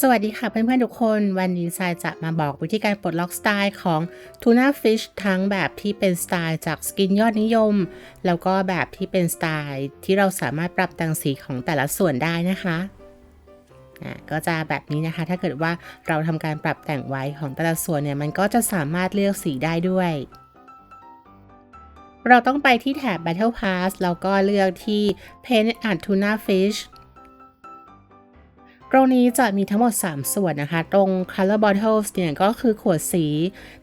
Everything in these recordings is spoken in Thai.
สวัสดีค่ะเพื่อนๆทุกคน วันนี้ทรายจะมาบอกวิธีการปลดล็อกสไตล์ของ Tuna Fish ทั้งแบบที่เป็นสไตล์จากสกินยอดนิยม แล้วก็แบบที่เป็นสไตล์ที่เราสามารถปรับแต่งสีของแต่ละส่วนได้นะคะอะก็จะแบบนี้นะคะ ถ้าเกิดว่าเราทำการปรับแต่งไว้ของแต่ละส่วนเนี่ยมันก็จะสามารถเลือกสีได้ด้วย เราต้องไปที่แถบ Battle Pass แล้วก็เลือกที่ Paint and Tuna Fish ตรงนี้จะมีทั้งหมด 3 ส่วนนะคะ ตรง color bottles เนี่ยก็คือขวดสี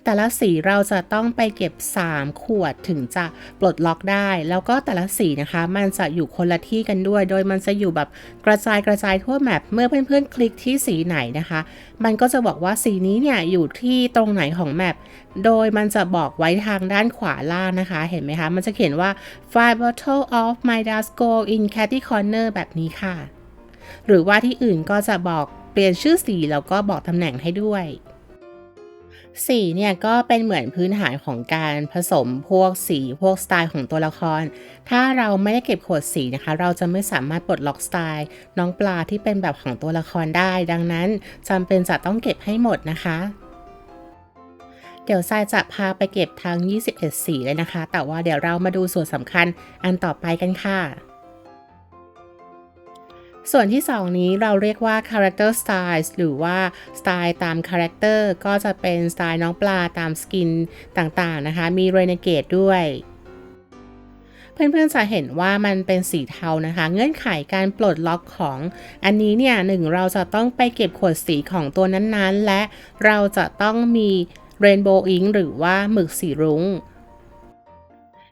แต่ละสีเราจะต้องไปเก็บ 3 ขวดถึงจะปลดล็อกได้ แล้วก็แต่ละสีนะคะ มันจะอยู่คนละที่กันด้วย โดยมันจะอยู่แบบกระจายกระจายทั่วแมปเมื่อเพื่อนๆ คลิกที่สีไหนนะคะ มันก็จะบอกว่าสีนี้เนี่ยอยู่ที่ตรงไหนของแมปโดยมันจะบอกไว้ทางด้านขวาล่างนะคะ เห็นไหมคะ มันจะเขียนว่า five bottle of my dust go in catty corner แบบนี้ค่ะ หรือว่าที่อื่นก็จะบอกเปลี่ยนชื่อสีแล้วก็บอกตำแหน่งให้ด้วย สีเนี่ยก็เป็นเหมือนพื้นฐานของการผสมพวกสีพวกสไตล์ของตัวละคร ถ้าเราไม่ได้เก็บขวดสีนะคะ เราจะไม่สามารถปลดล็อกสไตล์น้องปลาที่เป็นแบบของตัวละครได้ ดังนั้นจำเป็นจะต้องเก็บให้หมดนะคะเดี๋ยวทรายจะพาไปเก็บทั้ง 21 สีเลยนะคะ แต่ว่าเดี๋ยวเรามาดูส่วนสำคัญอันต่อไปกันค่ะ ส่วนที่ 2 นี้เราเรียกว่า character styles หรือว่าสไตล์ตาม character ก็จะเป็นสไตล์น้องปลาตามสกินต่างๆนะคะ มี renegade ด้วยเพื่อนๆจะเห็นว่ามันเป็นสีเทานะคะ เงื่อนไขการปลดล็อกของ อันนี้เนี่ยหนึ่งเราจะต้องไปเก็บขวดสีของตัวนั้นๆ และเราจะต้องมี rainbow ink หรือว่าหมึกสีรุง้ง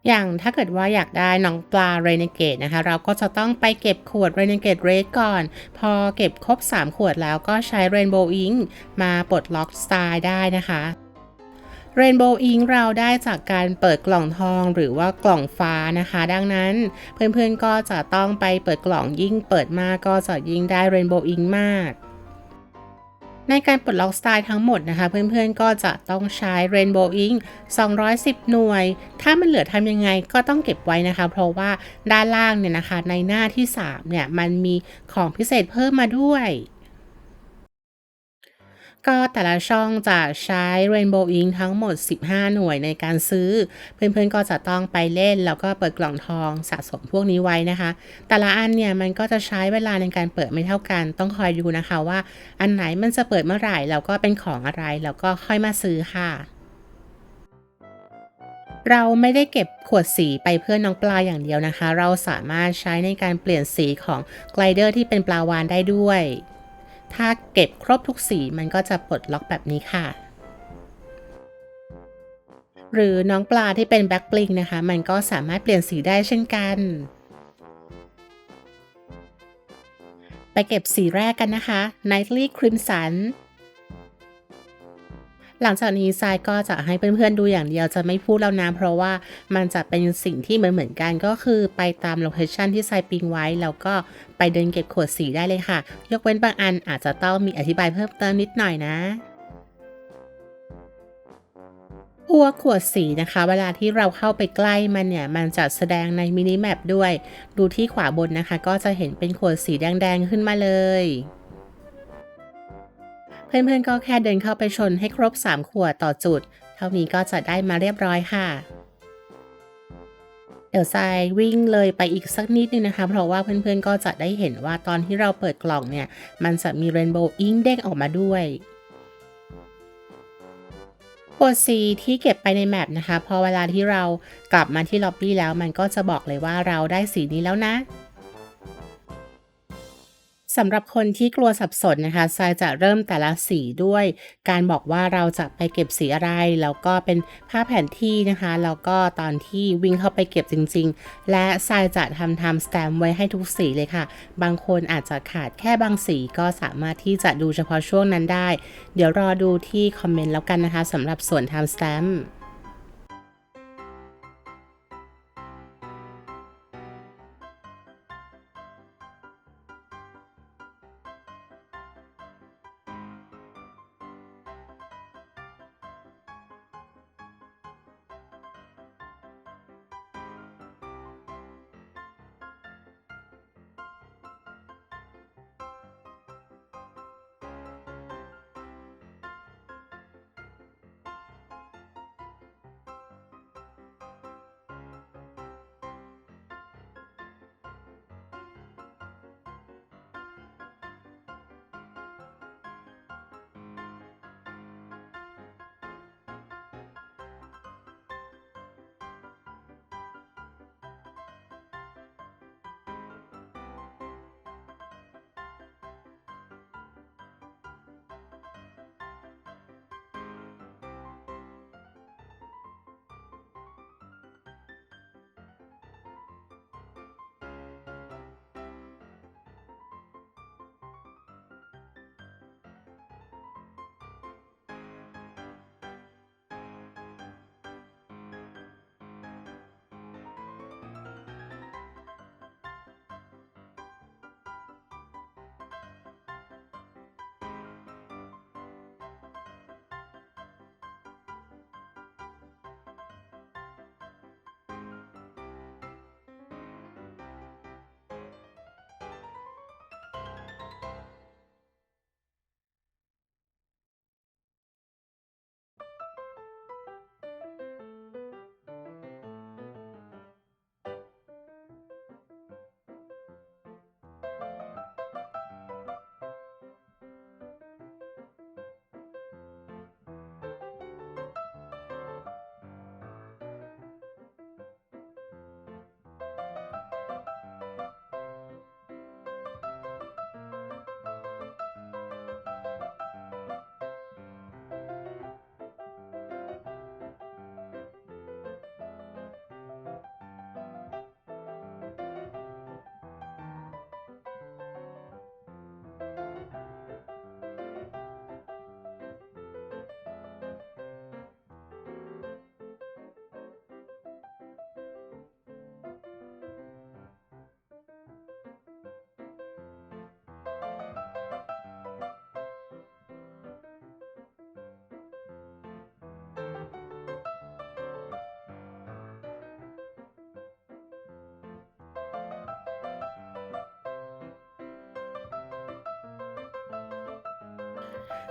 อย่างถ้าเกิดว่าอยากได้น้องปลา Renegade นะคะ เราก็จะต้องไปเก็บขวด Renegade Red ก่อน พอเก็บครบ 3 ขวดแล้วก็ใช้ Rainbow Ink มาปลดล็อกสไตล์ได้นะคะ Rainbow Ink เราได้จากการเปิดกล่องทองหรือว่ากล่องฟ้านะคะ ดังนั้นเพื่อนๆก็จะต้องไปเปิดกล่องยิ่งเปิดมากก็จะยิ่งได้ Rainbow Ink มาก ในการปลดล็อกสไตล์ทั้งหมดนะคะ เพื่อนๆ ก็จะต้องใช้ Rainbow Ink 210 หน่วย ถ้ามันเหลือทำยังไงก็ต้องเก็บไว้นะคะ เพราะว่าด้านล่างเนี่ยนะคะในหน้าที่ 3 เนี่ย มันมีของพิเศษเพิ่มมาด้วย ก็แต่ละช่องจะใช้ Rainbow Ink ทั้งหมด 15 หน่วยในการซื้อ เพื่อนๆก็จะต้องไปเล่น แล้วก็เปิดกล่องทองสะสมพวกนี้ไว้นะคะ แต่ละอันเนี่ยมันก็จะใช้เวลาในการเปิดไม่เท่ากัน ต้องคอยดูนะคะว่าอันไหนมันจะเปิดเมื่อไหร่ แล้วก็เป็นของอะไร แล้วก็ค่อยมาซื้อค่ะเราไม่ได้เก็บขวดสีไปเพื่อน้องปลาอย่างเดียวนะคะ เราสามารถใช้ในการเปลี่ยนสีของไกลเดอร์ที่เป็นปลาวานได้ด้วย ถ้าเก็บครบทุกสีมันก็จะปลดล็อกแบบนี้ค่ะ หรือน้องปลาที่เป็นแบ็กปลิงนะคะ มันก็สามารถเปลี่ยนสีได้เช่นกัน ไปเก็บสีแรกกันนะคะ Nightly Crimson หลังจากนี้ทรายก็จะให้เพื่อนๆดูอย่างเดียวจะไม่พูดแล้วนะเพราะว่ามันจะเป็นสิ่งที่เหมือนเหมือนๆกันก็คือไปตามโลเคชันที่ทรายปิงไว้แล้วก็ไปเดินเก็บขวดสีได้เลยค่ะ ยกเว้นบางอันอาจจะต้องมีอธิบายเพิ่มเติมนิดหน่อยนะพวขวดสีนะคะ เวลาที่เราเข้าไปใกล้มันเนี่ย มันจะแสดงในมินิแมปด้วย ดูที่ขวาบนนะคะ ก็จะเห็นเป็นขวดสีแดงๆขึ้นมาเลย เพื่อนๆก็แค่เดินเข้าไปชนให้ครบ 3 ขวดต่อจุด เท่านี้ก็จะได้มาเรียบร้อยค่ะ เดี๋ยวทรายวิ่งเลยไปอีกสักนิดนึงนะคะ เพราะว่าเพื่อนๆก็จะได้เห็นว่าตอนที่เราเปิดกล่องเนี่ย มันจะมีเรนโบว์อิงเด้งออกมาด้วยขวดสีที่เก็บไปในแมปนะคะ พอเวลาที่เรากลับมาที่ล็อบบี้แล้ว มันก็จะบอกเลยว่าเราได้สีนี้แล้วนะ สำหรับคนที่กลัวสับสนนะคะทรายจะเริ่มแต่ละสีด้วย การบอกว่าเราจะไปเก็บสีอะไร แล้วก็เป็นภาพแผนที่นะคะ แล้วก็ตอนที่วิ่งเข้าไปเก็บจริง ๆ และทรายจะทำทำสแตมไว้ให้ทุกสีเลยค่ะ บางคนอาจจะขาดแค่บางสีก็สามารถที่จะดูเฉพาะช่วงนั้นได้ เดี๋ยวรอดูที่คอมเมนต์แล้วกันนะคะสำหรับส่วนทำสแตมป์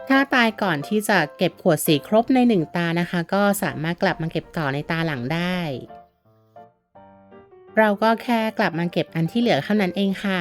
ถ้าตายก่อนที่จะเก็บขวดสีครบในหนึ่งตานะคะ ก็สามารถกลับมาเก็บต่อในตาหลังได้ เราก็แค่กลับมาเก็บอันที่เหลือเท่านั้นเองค่ะ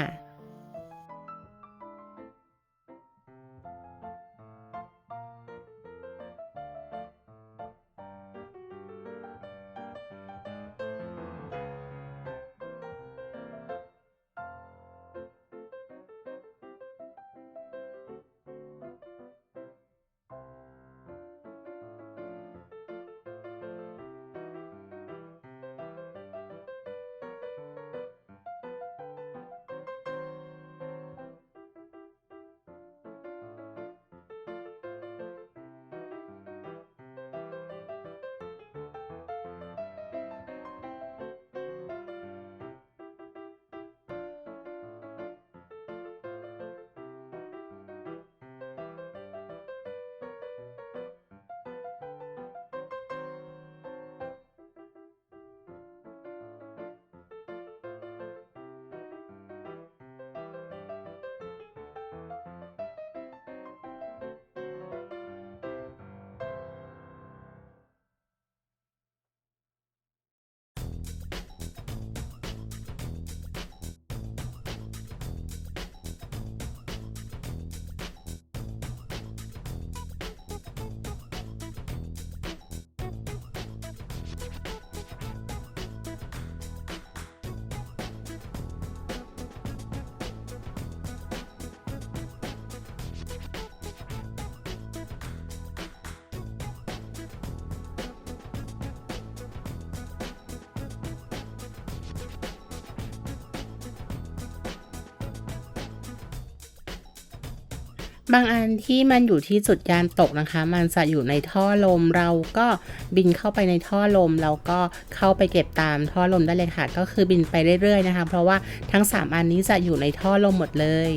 บางอันที่มันอยู่ที่จุดยานตกนะคะ มันจะอยู่ในท่อลมเราก็บินเข้าไปในท่อลมแล้วก็เข้าไปเก็บตามท่อลมได้เลยค่ะ ก็คือบินไปเรื่อยๆนะคะ เพราะว่าทั้ง 3 อันนี้จะอยู่ในท่อลมหมดเลย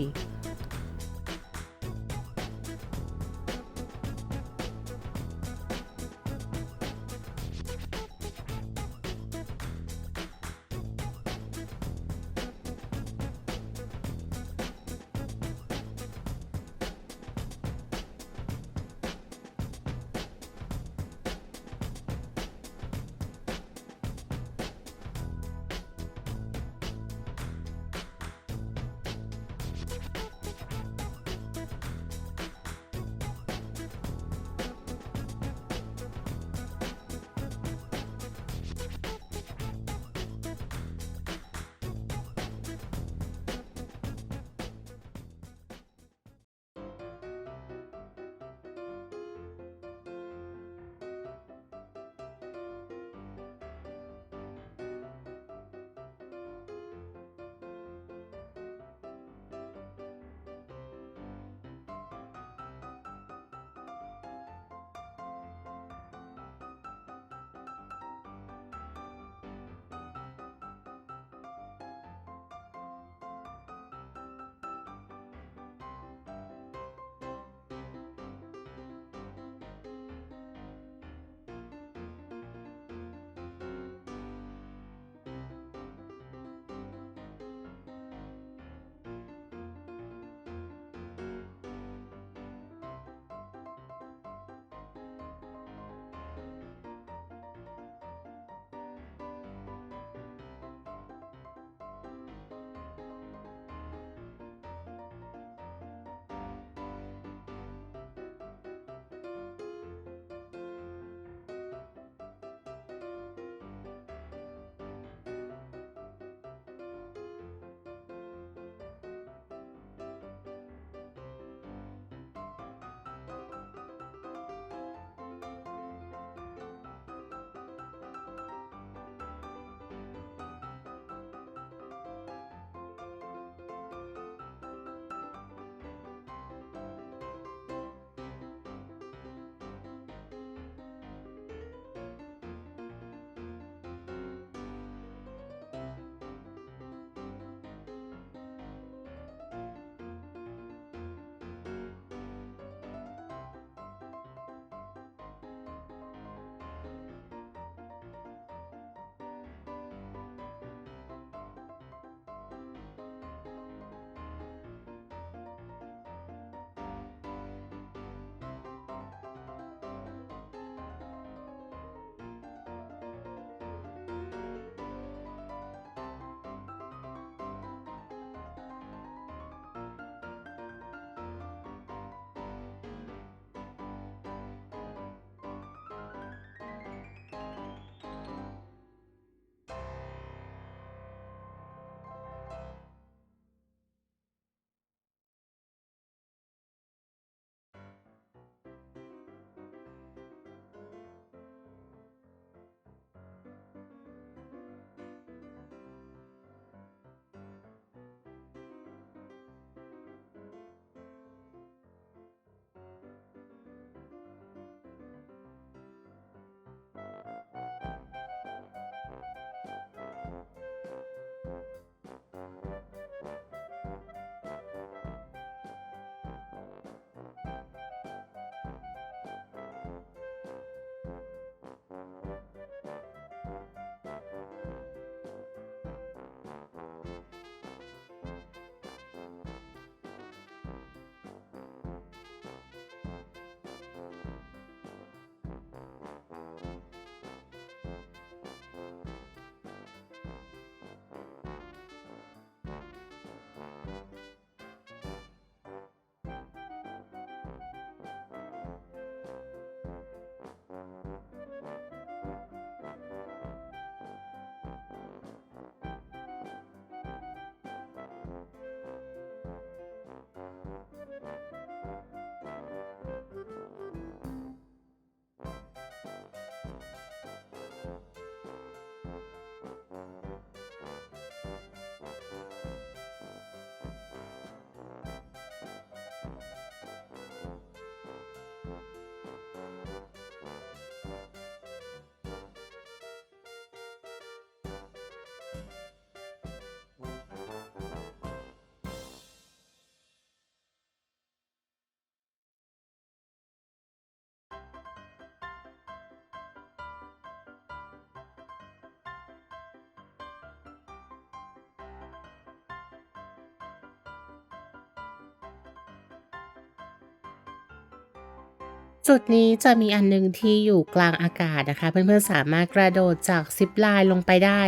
จุดนี้จะมีอันหนึงที่อยู่กลางอากาศนะคะ เพื่อนๆสามารถกระโดดจากซิปไลน์ลงไปได้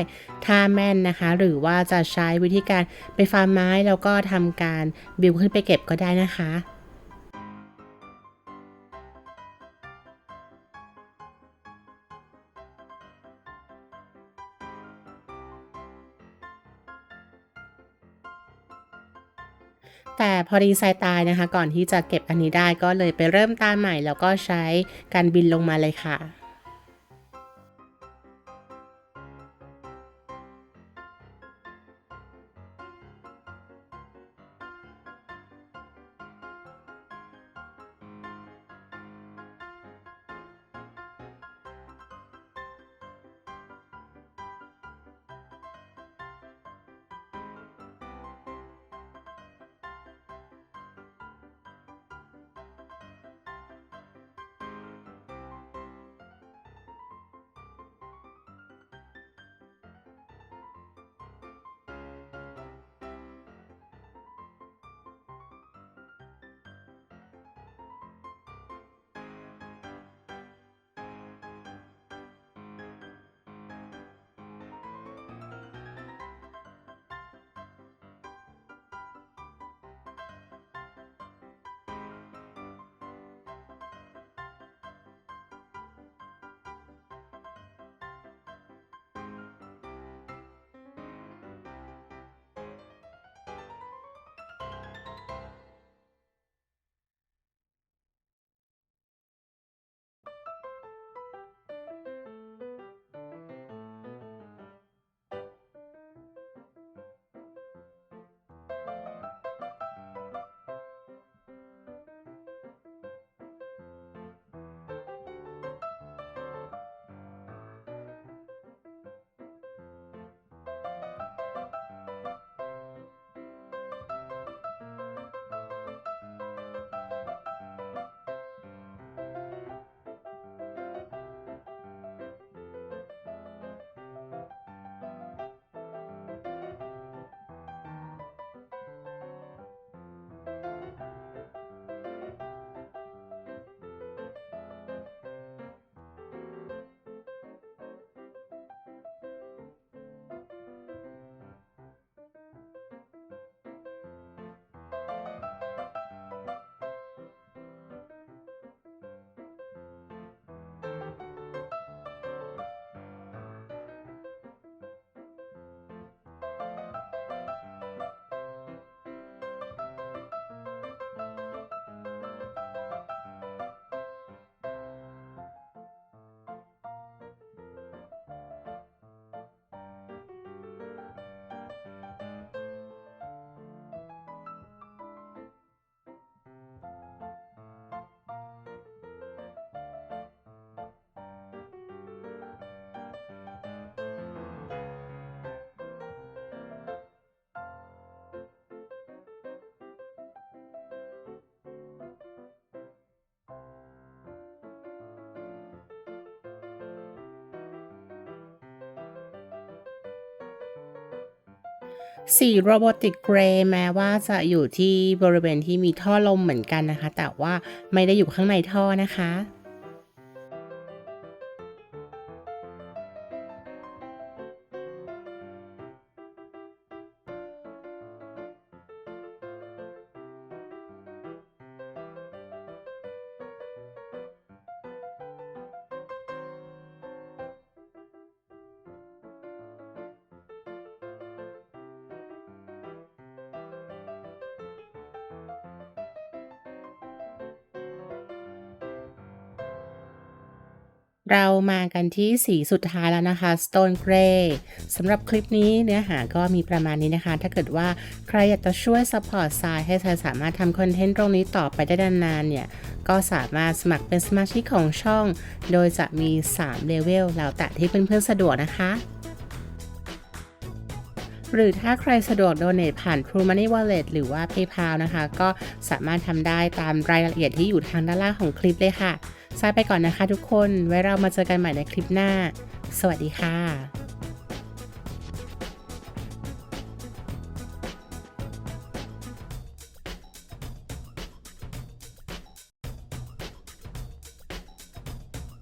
ถ้าแม่นนะคะ หรือว่าจะใช้วิธีการไปฟาร์มไม้แล้วก็ทำการบิวขึ้นไปเก็บก็ได้นะคะ แต่พอดีไซน์ตายนะคะ ก่อนที่จะเก็บอันนี้ได้ก็เลยไปเริ่มตามใหม่ แล้วก็ใช้การบินลงมาเลยค่ะ สีโรบอติกเกรย์แม้ว่าจะอยู่ที่บริเวณที่มีท่อลมเหมือนกันนะคะ แต่ว่าไม่ได้อยู่ข้างในท่อนะคะ เรามากันที่สีสุดท้ายแล้วนะคะ Stone Grey สำหรับคลิปนี้เนื้อหาก็มีประมาณนี้นะคะ ถ้าเกิดว่าใครอยากจะช่วย support ทรายให้เธอสามารถทำคอนเทนต์ตรงนี้ต่อไปได้นานๆเนี่ย ก็สามารถสมัครเป็นสมาชิกของช่อง โดยจะมี 3 เลเวลแล้วแต่ที่เพื่อนๆสะดวกนะคะหรือถ้าใครสะดวกโดเน a ผ่าน True Money Wallet หรือว่า PayPal นะคะ ก็สามารถทำได้ตามรายละเอียดที่อยู่ทางด้านล่างของคลิปเลยค่ะ ซายไปก่อนนะคะทุกคน ไว้เรามาเจอกันใหม่ในคลิปหน้า สวัสดีค่ะ